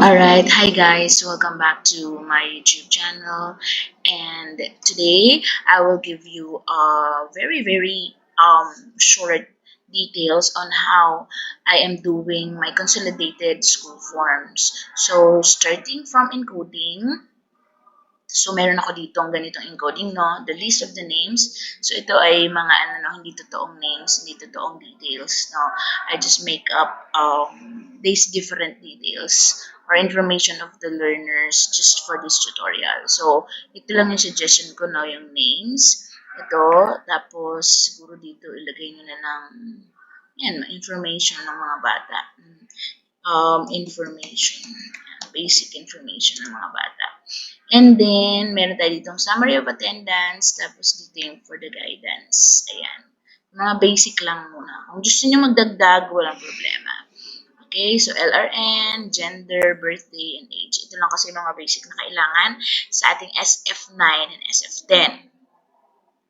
Alright, hi guys, welcome back to my YouTube channel and today I will give you a very very um short details on how I am doing my consolidated school forms. So starting from encoding, So, meron ako ditong ganitong encoding, no? The list of the names. So, ito ay mga ano, no, hindi totoong names, hindi totoong details, no? I just make up um, these different details or information of the learners just for this tutorial. So, ito lang yung suggestion ko, no? Yung names. Ito. Tapos, siguro dito ilagay nyo na ng yan, information ng mga bata. Um, information. Basic information ng mga bata. And then, meron tayo ditong summary of attendance, tapos dito yung for the guidance. Ayan. Mga basic lang muna. Kung gusto nyo magdagdag, walang problema. Okay, so LRN, gender, birthday, and age. Ito lang kasi mga basic na kailangan sa ating SF9 and SF10.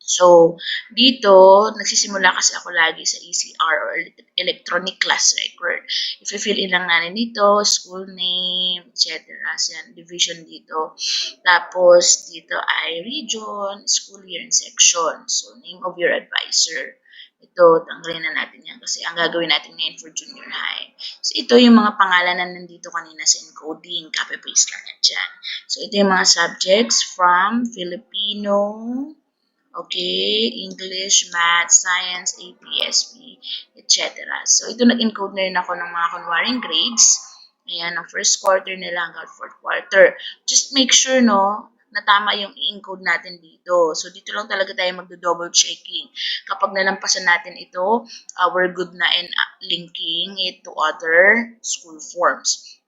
So, dito, nagsisimula kasi ako lagi sa ECR or Electronic Class Record. If you fill in lang natin dito, school name, etc. Yan, division dito. Tapos, dito ay region, school year, and section. So, name of your advisor. Ito, tanggalin na natin yan kasi ang gagawin natin ngayon for junior high. So, ito yung mga pangalan na nandito kanina sa encoding. Copy-paste lang yan dyan. So, ito yung mga subjects from Filipino, Okay, English, Math, Science, AP, SP, etc. So, ito nag-encode na rin ako ng mga kunwaring grades. Ayan, ang first quarter nila hanggang fourth quarter. Just make sure, no, na tama yung i-encode natin dito. So, dito lang talaga tayo magdo-double checking. Kapag nalampasan natin ito, uh, we're good na in uh, linking it to other school forms.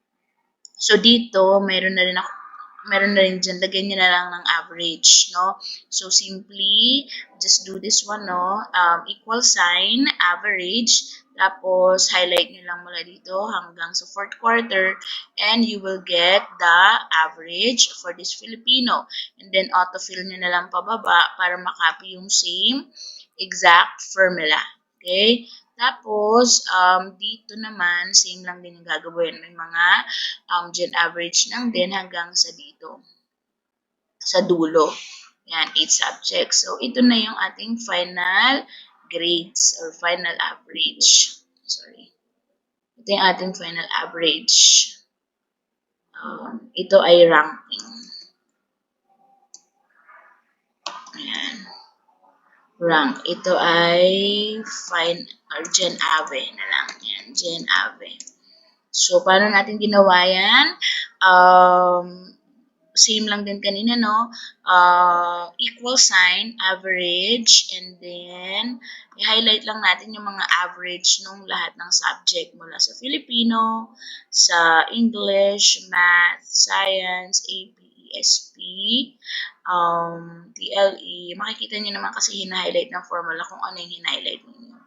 So, dito, mayroon na rin ako meron na rin dyan, lagyan nyo na lang ng average, no? So, simply, just do this one, no? Um, equal sign, average, tapos, highlight nyo lang mula dito hanggang sa fourth quarter, and you will get the average for this Filipino. And then, autofill nyo na lang pababa para makopy yung same exact formula. Okay? Tapos, um, dito naman, same lang din yung gagawin. May mga um, gen average lang din hanggang sa dito. Sa dulo. Yan, 8 subjects. So, ito na yung ating final grades or final average. Sorry. Ito yung ating final average. Um, ito ay ranking. Ayan rank. Ito ay fine or Gen Ave na lang. Yan, Gen Ave. So, paano natin ginawa yan? Um, same lang din kanina, no? Uh, equal sign, average, and then, i-highlight lang natin yung mga average nung lahat ng subject mula sa Filipino, sa English, Math, Science, AP, ESP, um, TLE, makikita nyo naman kasi hina-highlight ng formula kung ano yung hina-highlight ninyo.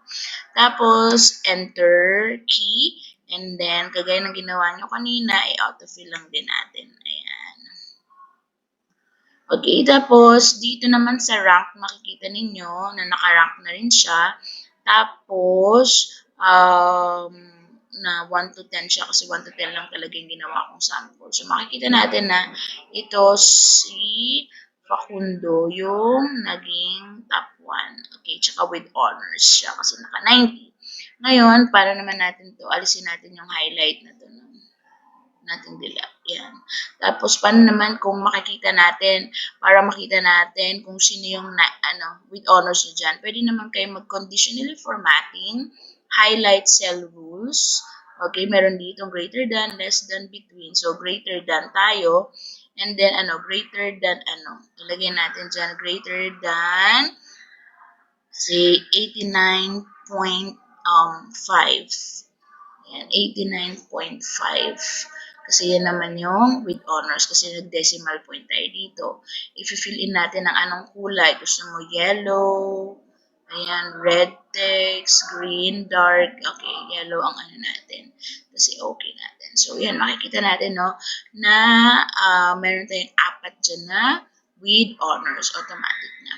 Tapos, enter key, and then, kagaya ng ginawa nyo kanina, i-autofill lang din natin. Ayan. Okay, tapos, dito naman sa rank, makikita ninyo na naka-rank na rin siya. Tapos, um, na 1 to 10 siya kasi 1 to 10 lang talaga yung ginawa kong sample. So, makikita natin na ito si Facundo yung naging top 1. Okay, tsaka with honors siya kasi naka 90. Ngayon, para naman natin to, alisin natin yung highlight na to no? natin dila. Yan. Tapos, paano naman kung makikita natin, para makita natin kung sino yung na, ano, with honors nyo dyan, pwede naman kayo mag-conditionally formatting, highlight cell rules. Okay, meron dito greater than, less than, between. So, greater than tayo. And then, ano, greater than, ano, ilagay natin dyan, greater than, say, 89.5. Um, Ayan, 89.5. Kasi yan naman yung with honors kasi nag-decimal point tayo dito. If you fill in natin ng anong kulay, gusto mo yellow, ayan, red text, green, dark, okay, yellow ang ano natin. Kasi okay natin. So, yan, makikita natin, no, na uh, meron tayong apat dyan na with honors, automatic na.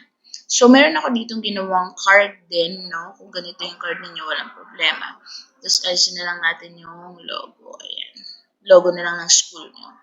So, meron ako ditong ginawang card din, no, kung ganito yung card ninyo, walang problema. Tapos, alisin na lang natin yung logo, ayan. logo na lang ng school nyo.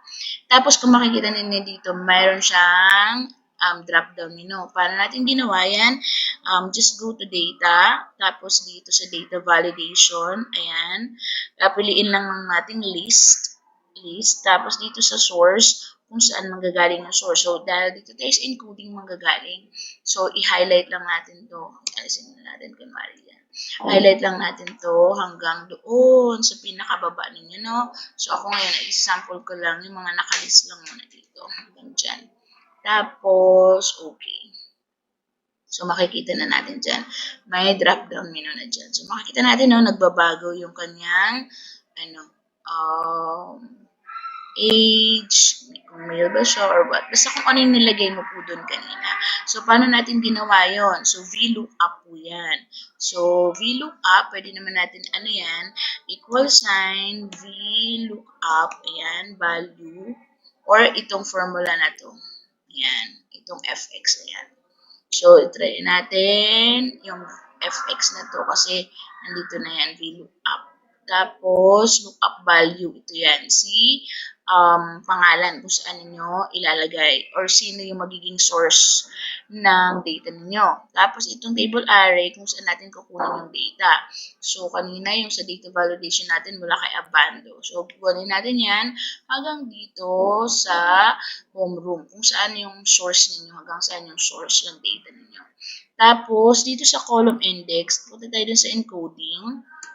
Tapos kung makikita ninyo dito, mayroon siyang um, drop down menu. Paano natin ginawa yan? Um, just go to data, tapos dito sa data validation, ayan, piliin lang ng nating list, list, tapos dito sa source, kung saan manggagaling yung source. So, dahil dito tayo sa encoding manggagaling, so, i-highlight lang natin to. Alisin na natin kay Maria. Highlight lang natin to hanggang doon sa pinakababa ninyo, no? So, ako ngayon, i-sample ko lang yung mga nakalist lang muna dito. Hanggang dyan. Tapos, okay. So, makikita na natin dyan. May drop-down menu na dyan. So, makikita natin, no, nagbabago yung kanyang, ano, um, age, kung male ba siya or what. Basta kung ano yung nilagay mo po doon kanina. So, paano natin ginawa yon So, VLOOKUP po yan. So, VLOOKUP, pwede naman natin, ano yan, equal sign, VLOOKUP, ayan, value, or itong formula na to. Ayan, itong fx na yan. So, try natin yung fx na to kasi nandito na yan, VLOOKUP. Tapos, lookup value, ito yan. Si um, pangalan kung saan ninyo ilalagay or sino yung magiging source ng data ninyo. Tapos, itong table array kung saan natin kukunin yung data. So, kanina yung sa data validation natin mula kay Abando. So, kukunin natin yan hanggang dito sa homeroom kung saan yung source ninyo, hanggang saan yung source ng data ninyo. Tapos, dito sa column index, punta tayo dun sa encoding.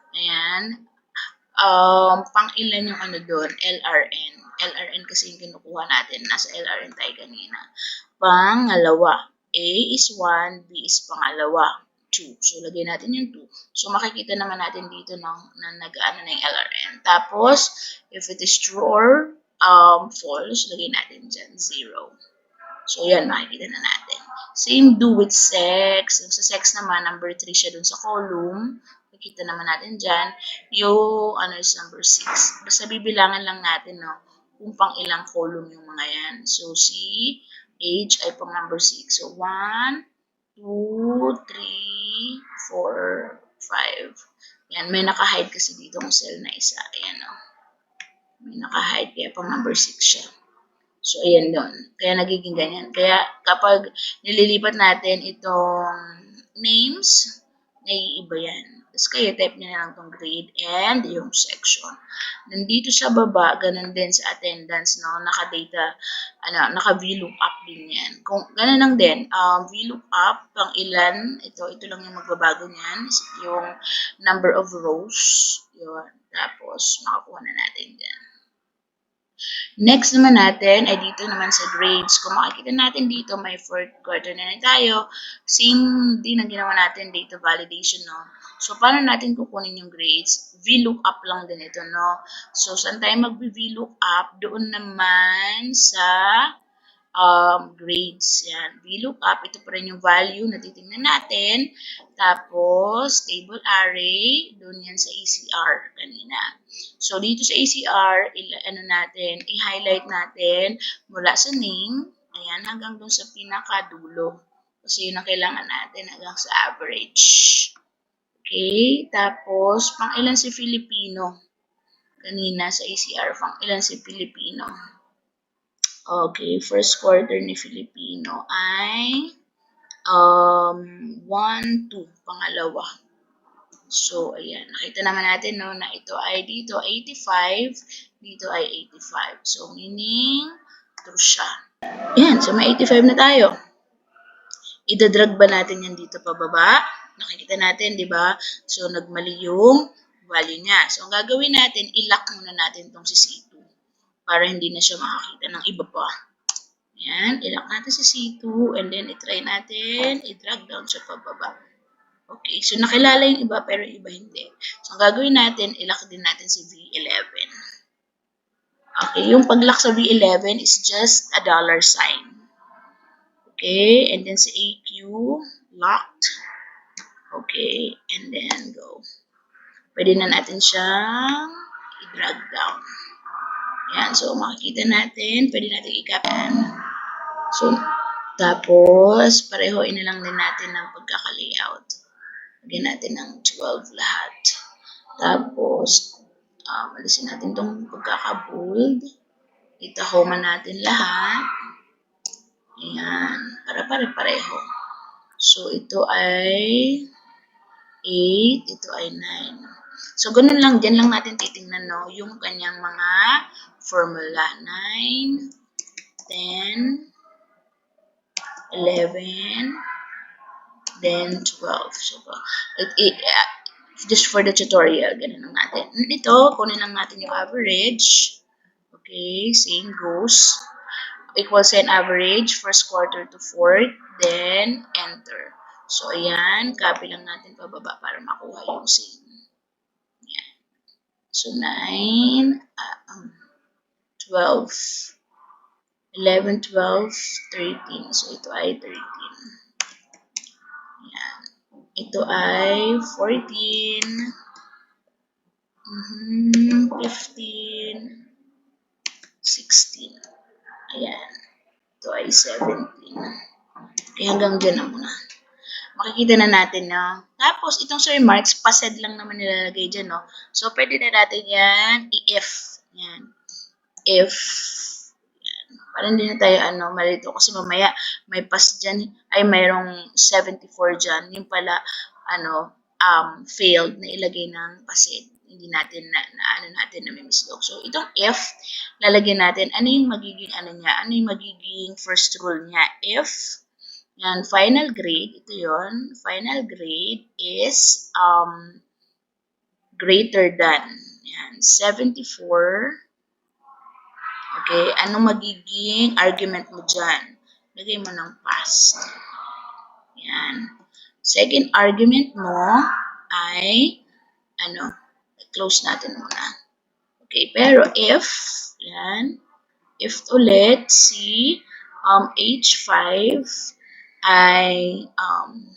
Ayan um, pang ilan yung ano doon, LRN. LRN kasi yung kinukuha natin. Nasa LRN tayo kanina. Pangalawa. A is 1, B is pangalawa. 2. So, lagay natin yung 2. So, makikita naman natin dito na, na nag-ano na yung LRN. Tapos, if it is true or um, false, lagay natin dyan 0. So, yan, makikita na natin. Same do with sex. Yung sa sex naman, number 3 siya dun sa column. Makikita naman natin dyan. Yung, ano is number 6. Basta bibilangan lang natin, no, kung pang ilang column yung mga yan. So, si age ay pang number 6. So, 1, 2, 3, 4, 5. Yan, may naka-hide kasi dito ng cell na isa. Ayan, no. May naka-hide, kaya pang number 6 siya. So, ayan doon. Kaya nagiging ganyan. Kaya kapag nililipat natin itong names, naiiba yan. Tapos kayo, type nyo lang itong grade and yung section. Nandito sa baba, ganun din sa attendance, no? Naka-data, ano, naka-VLOOKUP din yan. Kung, ganun lang din, um, VLOOKUP, pang ilan, ito, ito lang yung magbabago niyan, yung number of rows, yun. Tapos, makakuha na natin dyan. Next naman natin ay dito naman sa grades. Kung makikita natin dito, may fourth quarter na rin tayo. Same din ang ginawa natin, data validation, no? So, paano natin kukunin yung grades? VLOOKUP lang din ito, no? So, saan tayo mag-VLOOKUP? Doon naman sa um, grades. Yan. VLOOKUP, ito pa rin yung value na titingnan natin. Tapos, table array, doon yan sa ECR kanina. So, dito sa ECR, ano natin, i-highlight natin mula sa name, ayan, hanggang doon sa pinakadulo. Kasi yun ang kailangan natin hanggang sa average. Okay, tapos, pang ilan si Filipino? Kanina sa ECR, pang ilan si Filipino? Okay, first quarter ni Filipino ay um, 1, 2, pangalawa. So, ayan. Nakita naman natin no, na ito ay dito 85, dito ay 85. So, meaning, true siya. Ayan. So, may 85 na tayo. Idadrag ba natin yan dito pababa? Nakikita natin, di ba? So, nagmali yung value niya. So, ang gagawin natin, ilock muna natin itong si C2 para hindi na siya makakita ng iba pa. Ayan, ilock natin si C2 and then itry natin, i-drag down siya pababa. Okay, so nakilala yung iba pero yung iba hindi. So, ang gagawin natin, ilock din natin si V11. Okay, yung pag-lock sa V11 is just a dollar sign. Okay, and then sa AQ, locked. Okay, and then go. Pwede na natin siyang i-drag down. Yan, so makikita natin, pwede natin i-caption. So, tapos, pareho lang din natin ng pagkaka-layout. Lagyan natin ng 12 lahat. Tapos, Um, alisin natin itong pagkaka-bold. Itahoma natin lahat. Ayan. Para pare-pareho. So, ito ay 8. Ito ay 9. So, ganun lang. Diyan lang natin titingnan, no? Yung kanyang mga formula. 9, 10, 11, then 12. So, it, uh, just for the tutorial, ganun lang natin. Ito, kunin lang natin yung average. Okay, same goes. Equal sign average, first quarter to fourth, then enter. So, ayan, copy lang natin pababa para makuha yung same. So, 9, uh, um, 12, 11, 12, 13. So, ito ay 13. Ayan. Ito ay 14, mhm, 15, 16. Ayan. Ito ay 17. Kaya hanggang dyan na muna. Makikita na natin, no? Tapos, itong sa remarks, pased lang naman nilalagay dyan, no? So, pwede na natin yan i-if. Yan. If. Yan. Para hindi na tayo, ano, malito. Kasi mamaya, may pas dyan, ay mayroong 74 dyan. Yung pala, ano, um, failed na ilagay ng pased hindi natin na, na ano natin na may mislog. So, itong if, lalagyan natin, ano yung magiging ano niya, ano yung magiging first rule niya. If, yan, final grade, ito yon final grade is um, greater than, yan, 74, okay, ano magiging argument mo dyan? Lagay mo ng past. Yan. Second argument mo ay, ano, close natin muna. Okay, pero if, yan, if ulit, si um, H5 ay um,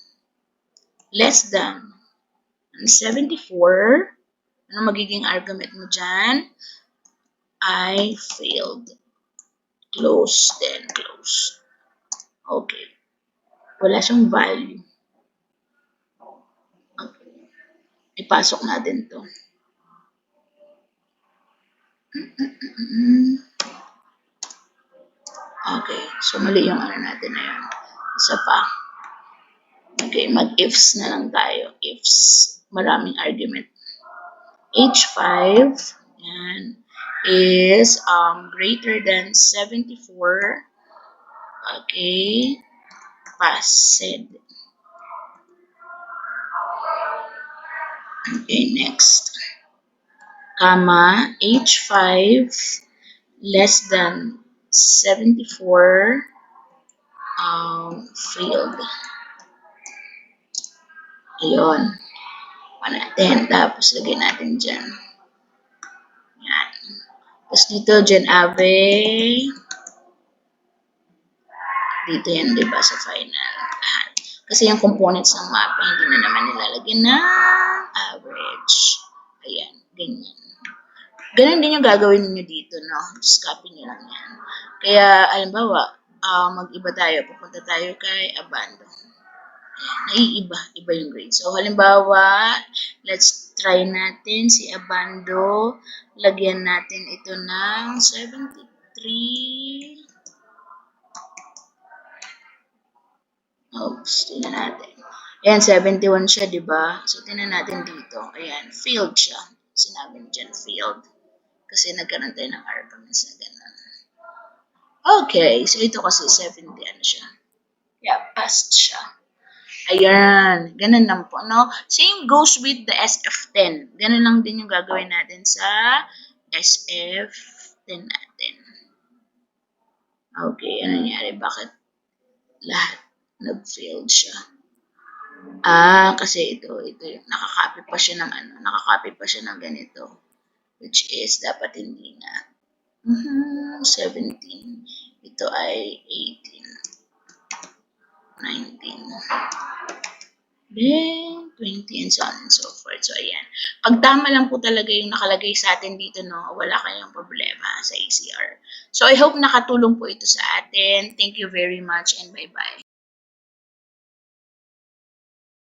less than 74, ano magiging argument mo dyan? I failed. Close, then close. Okay. Wala siyang value. Okay. Ipasok natin to. Okay, so mali yung ano natin na yun. Isa pa. Okay, mag-ifs na lang tayo. Ifs. Maraming argument. H5, yan, is um, greater than 74. Okay, passed. Okay, next comma, H5 less than 74 um, failed. Ayun. Pa natin. Tapos, lagyan natin dyan. Yan. Tapos dito, Gen Ave. Dito yan, di ba, sa final. Kasi yung components ng map, hindi na naman nilalagyan ng average. Ayan, ganyan. Ganun din yung gagawin niyo dito, no? Just copy niyo lang yan. Kaya, alimbawa, uh, mag-iba tayo. Pupunta tayo kay Abando. Ayan, naiiba. Iba yung grade. So, halimbawa, let's try natin si Abando. Lagyan natin ito ng 73. Oops, tingnan natin. Ayan, 71 siya, di ba? So, tingnan natin dito. Ayan, failed siya. Sinabi niya dyan, failed. Kasi nagkaroon tayo ng arguments na gano'n. Okay, so ito kasi 70 ano siya. Yeah, passed siya. Ayan, ganun lang po, no? Same goes with the SF10. Ganun lang din yung gagawin natin sa SF10 natin. Okay, ano nangyari? Bakit lahat nag-failed siya? Ah, kasi ito, ito yung nakakopy pa siya ng ano, nakakopy pa siya ng ganito which is dapat hindi na mm 17. Ito ay 18, 19, then 20 and so on and so forth. So, ayan. Pag tama lang po talaga yung nakalagay sa atin dito, no, wala kayong problema sa ACR. So, I hope nakatulong po ito sa atin. Thank you very much and bye-bye.